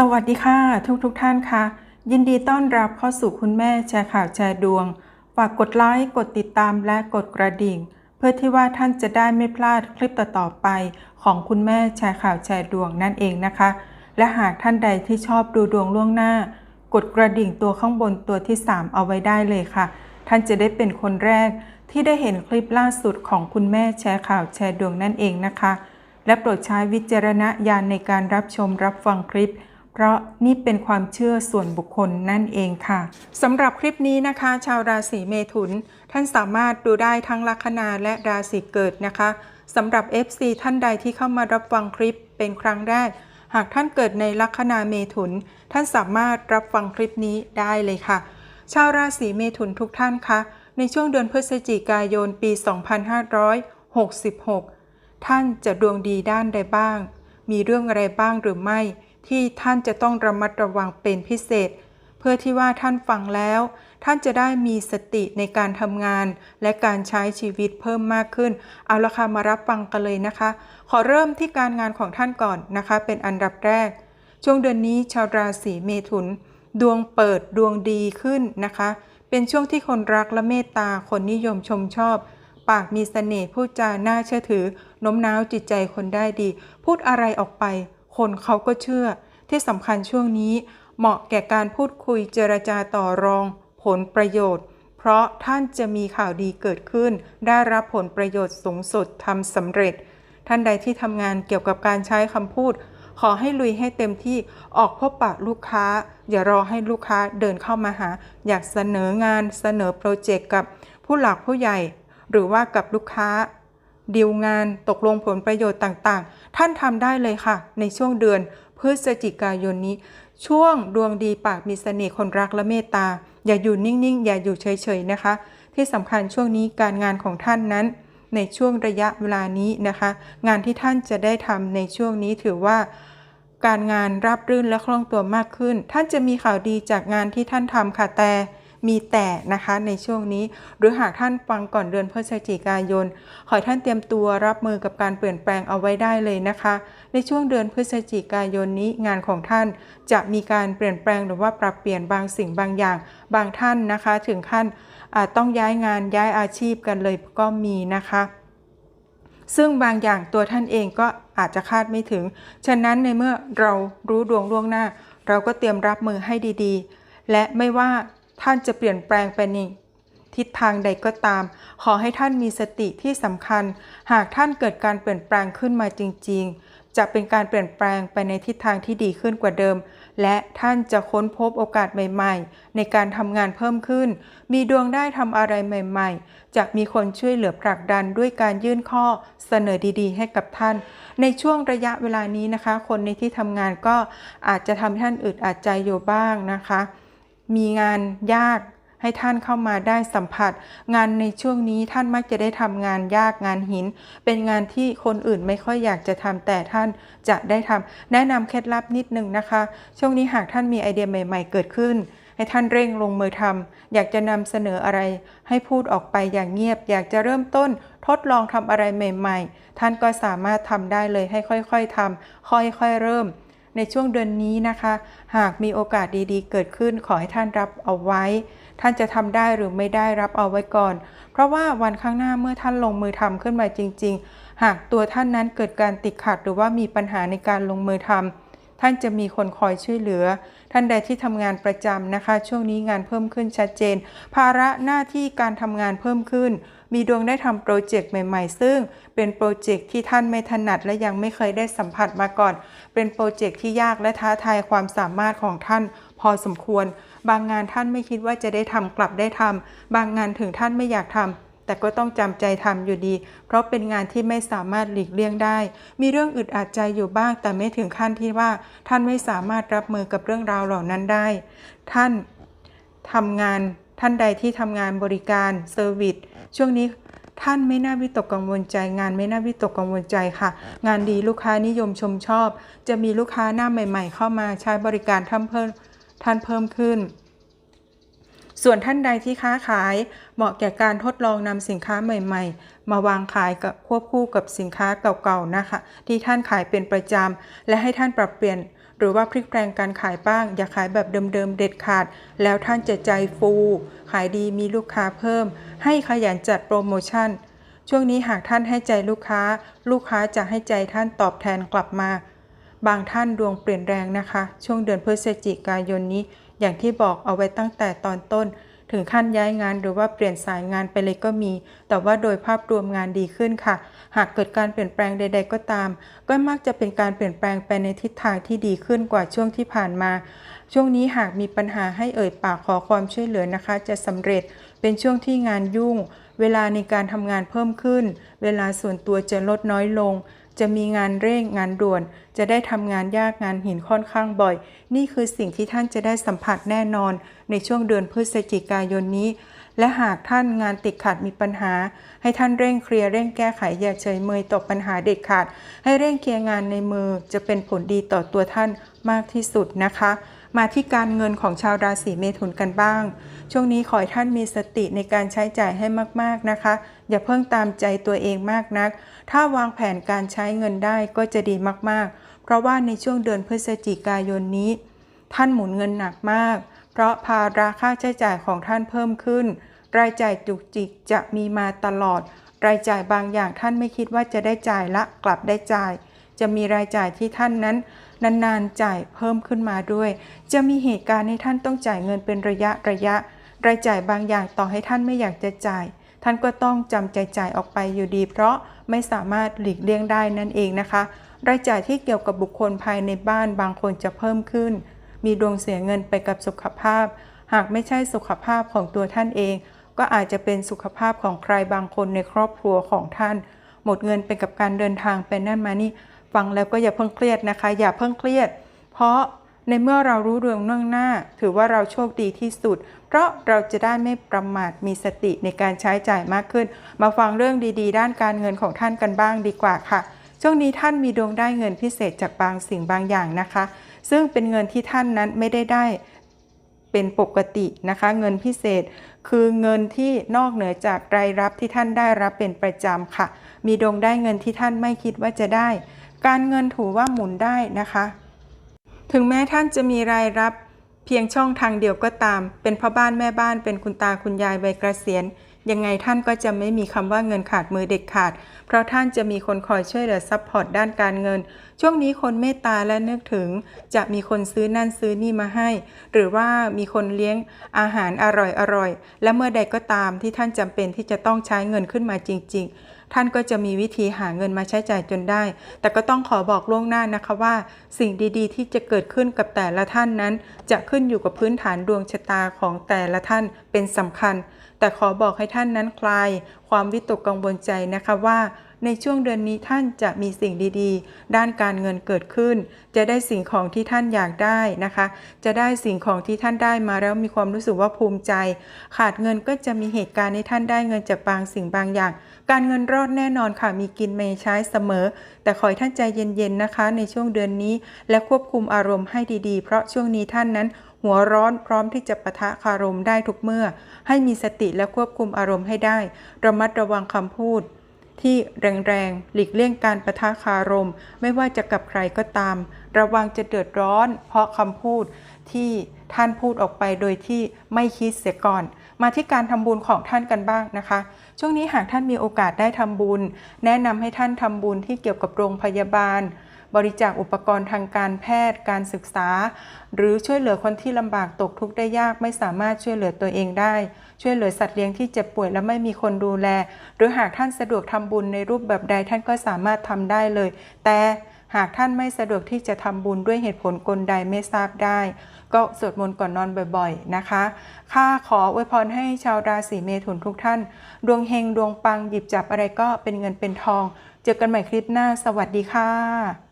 สวัสดีค่ะ ทุกทุกท่านค่ะ ยินดีต้อนรับเข้าสู่คุณแม่แชร์ข่าวแชร์ดวง ฝากกดไลค์กดติดตามและกดกระดิ่ง เพื่อที่ว่าท่านจะได้ไม่พลาดคลิปต่อๆไปของคุณแม่แชร์ข่าวแชร์ดวงนั่นเองนะคะ และหากท่านใดที่ชอบดูดวงล่วงหน้า กดกระดิ่งตัวข้างบนตัวที่ 3 เอาไว้ได้เลยค่ะ ท่านจะได้เป็นคนแรกที่ได้เห็นคลิปล่าสุดของคุณแม่แชร์ข่าวแชร์ดวงนั่นเองนะคะ และโปรดใช้วิจารณญาณในการรับชมรับฟังคลิป เพราะนี่เป็นความเชื่อส่วนบุคคลนั่นเองค่ะสำหรับคลิปนี้นะคะ ชาวราศีเมถุน ท่านสามารถดูได้ทั้งลัคนาและราศีเกิดนะคะสำหรับ FC ท่านใดที่เข้ามารับฟังคลิปเป็นครั้งแรก หากท่านเกิดในลัคนาเมถุน ท่านสามารถรับฟังคลิปนี้ได้เลยค่ะ ชาวราศีเมถุนทุกท่านคะในช่วงเดือนพฤศจิกายนปี 2566 ท่านจะดวงดีด้านใดบ้าง มีเรื่องอะไรบ้างหรือไม่ ที่ท่านจะต้องระมัดระวังเป็นพิเศษ เพื่อที่ว่าท่านฟังแล้ว ท่านจะได้มีสติในการทำงาน และการใช้ชีวิตเพิ่มมากขึ้น เอาละค่ะมารับฟังกันเลยนะคะ ขอเริ่มที่การงานของท่านก่อนนะคะ เป็นอันดับแรก ช่วงเดือนนี้ชาวราศีเมถุน ดวงเปิดดวงดีขึ้นนะคะ เป็นช่วงที่คนรักและเมตตาคนนิยมชมชอบปากมีเสน่ห์พูดจาน่าเชื่อถือโน้มน้าวจิตใจคนได้ดี พูดอะไรออกไป คนเขาก็เชื่อ ที่สำคัญช่วงนี้ เหมาะแก่การพูดคุยเจรจาต่อรอง ผลประโยชน์ เพราะท่านจะมีข่าวดีเกิดขึ้น ได้รับผลประโยชน์สูงสุดทำสำเร็จ ท่านใดที่ทำงานเกี่ยวกับการใช้คำพูด ขอให้ลุยให้เต็มที่ออกพบปะลูกค้า อย่ารอให้ลูกค้าเดินเข้ามาหา อยากเสนองานเสนอโปรเจกต์กับผู้หลักผู้ใหญ่ หรือว่ากับลูกค้า ดีลงานตกลงผลประโยชน์ต่างๆ ท่านทำได้เลยค่ะ ในช่วงเดือนพฤศจิกายนนี้ ช่วงดวงดีปากมีเสน่ห์คนรักและเมตตา อย่าอยู่นิ่งๆ อย่าอยู่เฉยๆนะคะ ที่สำคัญช่วงนี้การงานของท่านนั้น ในช่วงระยะเวลานี้นะคะ งานที่ท่านจะได้ทำในช่วงนี้ถือว่าการงานราบรื่นและคล่องตัวมากขึ้น ท่านจะมีข่าวดีจากงานที่ท่านทำค่ะแต่ มีแต่นะคะในช่วงนี้ หรือหากท่านฟังก่อนเดือนพฤศจิกายน ขอให้ท่านเตรียมตัวรับมือกับการเปลี่ยนแปลงเอาไว้ได้เลยนะคะ ในช่วงเดือนพฤศจิกายนนี้งานของท่านจะมีการเปลี่ยนแปลงหรือว่าปรับเปลี่ยนบางสิ่งบางอย่าง บางท่านนะคะ ถึงขั้นอาจต้องย้ายงานย้ายอาชีพกันเลยก็มีนะคะซึ่งบางอย่างตัวท่านเองก็อาจจะคาดไม่ถึง ฉะนั้นในเมื่อเรารู้ดวงล่วงหน้า เราก็เตรียมรับมือให้ดีๆ และไม่ว่า ท่านจะเปลี่ยนแปลงไปในทิศทางใดก็ตาม ขอให้ท่านมีสติที่สำคัญ หากท่านเกิดการเปลี่ยนแปลงขึ้นมาจริง ๆ จะเป็นการเปลี่ยนแปลงไปในทิศทางที่ดีขึ้นกว่าเดิม และท่านจะค้นพบโอกาสใหม่ ๆ ในการทำงานเพิ่มขึ้น มีดวงได้ทำอะไรใหม่ ๆ จะมีคนช่วยเหลือผลักดันด้วยการยื่นข้อเสนอดีๆ ให้กับท่าน ในช่วงระยะเวลานี้นะคะ คนในที่ทำงานก็อาจจะทำให้ท่านอึดอัดใจอยู่บ้างนะคะ มีงานยากให้ท่านเข้ามาได้สัมผัส งานในช่วงนี้ท่านมักจะได้ทำงานยากงานหิน เป็นงานที่คนอื่นไม่ค่อยอยากจะทำแต่ท่านจะได้ทำแนะนำเคล็ดลับนิดนึงนะคะ ช่วงนี้หากท่านมีไอเดียใหม่ ๆ เกิดขึ้น ให้ท่านเร่งลงมือทำอยากจะนำเสนออะไร ให้พูดออกไปอย่างเงียบ อยากจะเริ่มต้นทดลองทำอะไรใหม่ ๆ ท่านก็สามารถทำได้เลยให้ค่อย ๆทำค่อย ๆ เริ่ม ในช่วงเดือนนี้นะคะ หากมีโอกาสดีๆ เกิดขึ้นขอให้ท่านรับเอาไว้ ท่านจะทำได้หรือไม่ได้รับเอาไว้ก่อน เพราะว่าวันข้างหน้าเมื่อท่านลงมือทำขึ้นมาจริง ๆ หากตัวท่านนั้นเกิดการติดขัดหรือว่ามีปัญหาในการลงมือทำท่านจะมีคนคอยช่วยเหลือ ท่านใดที่ทำงานประจำนะคะ ช่วงนี้งานเพิ่มขึ้นชัดเจน ภาระหน้าที่การทำงานเพิ่มขึ้น มีดวงได้ทำโปรเจกต์ใหม่ ๆ ซึ่งเป็นโปรเจกต์ที่ท่านไม่ถนัดและยังไม่เคยได้สัมผัสมาก่อน เป็นโปรเจกต์ที่ยากและท้าทายความสามารถของท่านพอสมควร บางงานท่านไม่คิดว่าจะได้ทำกลับได้ทำบางงานถึงท่านไม่อยากทำแต่ก็ต้องจำใจทำอยู่ดี เพราะเป็นงานที่ไม่สามารถหลีกเลี่ยงได้ มีเรื่องอึดอัดใจอยู่บ้าง แต่ไม่ถึงขั้นที่ว่าท่านไม่สามารถรับมือกับเรื่องราวเหล่านั้นได้ ท่านทำงาน ท่านใดที่ทำงานบริการเซอร์วิสช่วงนี้ท่านไม่น่าวิตกกังวลใจ งานไม่น่าวิตกกังวลใจค่ะ งานดีลูกค้านิยมชมชอบ จะมีลูกค้าหน้าใหม่ ๆ เข้ามาใช้บริการท่านเพิ่มท่านเพิ่มขึ้น ส่วนท่านใดที่ค้าขายเหมาะแก่การทดลองนำสินค้าใหม่ ๆ มาวางขายกับควบคู่กับสินค้าเก่าๆนะคะ ที่ท่านขายเป็นประจำและให้ท่านปรับเปลี่ยน หรือว่าพลิกแปลงการขายบ้าง อย่าขายแบบเดิมๆเด็ดขาด แล้วท่านจะใจฟู ขายดีมีลูกค้าเพิ่ม ให้ขยันจัดโปรโมชั่น ช่วงนี้หากท่านให้ใจลูกค้า ลูกค้าจะให้ใจท่านตอบแทนกลับมา บางท่านดวงเปลี่ยนแรงนะคะ ช่วงเดือนพฤศจิกายนนี้ อย่างที่บอกเอาไว้ตั้งแต่ตอนต้น ถึงขั้นย้ายงานหรือว่าเปลี่ยนสายงานไปเลยก็มี แต่ว่าโดยภาพรวมงานดีขึ้นค่ะ หากเกิดการเปลี่ยนแปลงใด ๆ ก็ตาม ก็มักจะเป็นการเปลี่ยนแปลงไปในทิศทางที่ดีขึ้นกว่าช่วงที่ผ่านมา ช่วงนี้หากมีปัญหาให้เอ่ยปากขอความช่วยเหลือนะคะ จะสำเร็จเป็นช่วงที่งานยุ่ง เวลาในการทำงานเพิ่มขึ้น เวลาส่วนตัวจะลดน้อยลง จะมีงานเร่งงานด่วน จะได้ทำงานยากงานหินค่อนข้างบ่อย นี่คือสิ่งที่ท่านจะได้สัมผัสแน่นอน ในช่วงเดือนพฤศจิกายนนี้ และหากท่านงานติดขัดมีปัญหา ให้ท่านเร่งเคลียร์เร่งแก้ไขอย่าเฉยเมยต่อปัญหาเด็ดขาด ให้เร่งเคลียร์งานในมือจะเป็นผลดีต่อตัวท่านมากที่สุดนะคะ มาที่การเงินของชาวราศีเมถุนกันบ้าง ช่วงนี้ขอให้ท่านมีสติในการใช้จ่ายให้มาก ๆนะคะ อย่าเพิ่งตามใจตัวเองมากนัก ถ้าวางแผนการใช้เงินได้ก็จะดีมากๆ เพราะว่าในช่วงเดือนพฤศจิกายนนี้ ท่านหมุนเงินหนักมาก เพราะภาระค่าใช้จ่ายของท่านเพิ่มขึ้น รายจ่ายจุกจิกจะมีมาตลอด รายจ่ายบางอย่างท่านไม่คิดว่าจะได้จ่ายละกลับได้จ่าย จะมีรายจ่ายที่ท่านนั้นนานๆจ่ายเพิ่มขึ้นมาด้วย จะมีเหตุการณ์ให้ท่านต้องจ่ายเงินเป็นระยะระยะ รายจ่ายบางอย่างต่อให้ท่านไม่อยากจะจ่าย ท่านก็ต้องจำใจจ่ายออกไปอยู่ดี เพราะไม่สามารถหลีกเลี่ยงได้นั่นเองนะคะ รายจ่ายที่เกี่ยวกับบุคคลภายในบ้านบางคนจะเพิ่มขึ้น มีดวงเสียเงินไปกับสุขภาพ หากไม่ใช่สุขภาพของตัวท่านเอง ก็อาจจะเป็นสุขภาพของใครบางคนในครอบครัวของท่าน หมดเงินไปกับการเดินทางไปนั่นมานี่ฟังแล้วก็อย่าเพิ่งเครียดนะคะ อย่าเพิ่งเครียด เพราะ ในเมื่อเรารู้เรื่องเนื่องหน้า ถือว่าเราโชคดีที่สุด เพราะเราจะได้ไม่ประมาทมีสติในการใช้จ่ายมากขึ้น มาฟังเรื่องดีๆ ด้านการเงินของท่านกันบ้างดีกว่าค่ะ ช่วงนี้ท่านมีดวงได้เงินพิเศษจากบางสิ่งบางอย่างนะคะ ซึ่งเป็นเงินที่ท่านนั้นไม่ได้ได้เป็นปกตินะคะ เงินพิเศษคือเงินที่นอกเหนือจากรายรับที่ท่านได้รับเป็นประจำค่ะ มีดวงได้เงินที่ท่านไม่คิดว่าจะได้ การเงินถือว่าหมุนได้นะคะ ถึงแม้ท่านจะมีรายรับ เพียงช่องทางเดียวก็ตาม เป็นพ่อบ้านแม่บ้านเป็นคุณตาคุณยายวัยเกษียณยังไงท่านก็จะไม่มีคำว่าเงินขาดมือเด็ดขาด เพราะท่านจะมีคนคอยช่วยเหลือซัพพอร์ตด้านการเงิน ช่วงนี้คนเมตตาและนึกถึง จะมีคนซื้อนั่นซื้อนี่มาให้ หรือว่ามีคนเลี้ยงอาหารอร่อยๆและเมื่อใดก็ตามที่ท่านจำเป็นที่จะต้องใช้เงินขึ้นมาจริง ๆ ท่านก็จะมีวิธีหาเงินมาใช้จ่ายจนได้ แต่ก็ต้องขอบอกล่วงหน้านะคะว่า สิ่งดีๆ ที่จะเกิดขึ้นกับแต่ละท่านนั้น จะขึ้นอยู่กับพื้นฐานดวงชะตาของแต่ละท่านเป็นสำคัญ แต่ขอบอกให้ท่านนั้นคลายความวิตกกังวลใจนะคะว่า ในช่วงเดือนนี้ท่านจะมีสิ่งดีๆ ด้านการเงินเกิดขึ้น จะได้สิ่งของที่ท่านอยากได้นะคะ จะได้สิ่งของที่ท่านได้มาแล้วมีความรู้สึกว่าภูมิใจ ขาดเงินก็จะมีเหตุการณ์ให้ท่านได้เงินจากบางสิ่งบางอย่าง การเงินรอดแน่นอนค่ะ มีกินไม่ใช้เสมอ แต่ขอให้ท่านใจเย็นๆนะคะ ในช่วงเดือนนี้ และควบคุมอารมณ์ให้ดีๆ เพราะช่วงนี้ท่านนั้นหัวร้อนพร้อมที่จะปะทะคารมได้ทุกเมื่อ ให้มีสติและควบคุมอารมณ์ให้ได้ ระมัดระวังคำพูด ที่แรงๆ หลีกเลี่ยงการประทะคารม ไม่ว่าจะกับใครก็ตาม ระวังจะเดือดร้อน เพราะคำพูดที่ท่านพูดออกไปโดยที่ไม่คิดเสียก่อน มาที่การทำบุญของท่านกันบ้างนะคะ ช่วงนี้หากท่านมีโอกาสได้ทำบุญ แนะนำให้ท่านทำบุญที่เกี่ยวกับโรงพยาบาล บริจาคอุปกรณ์ทางการแพทย์ การศึกษา หรือช่วยเหลือคนที่ลำบากตกทุกข์ได้ยากไม่สามารถช่วยเหลือตัวเองได้ ช่วยเหลือสัตว์เลี้ยงที่เจ็บป่วยและไม่มีคนดูแล หรือหากท่านสะดวกทำบุญในรูปแบบใดท่านก็สามารถทำได้เลย แต่หากท่านไม่สะดวกที่จะทำบุญด้วยเหตุผลกลใดไม่ทราบได้ ก็สวดมนต์ก่อนนอนบ่อยๆนะคะ ข้าขออวยพรให้ชาวราศีเมถุนทุกท่าน ดวงเฮงดวงปังหยิบจับอะไรก็เป็นเงินเป็นทอง เจอกันใหม่คลิปหน้า สวัสดีค่ะ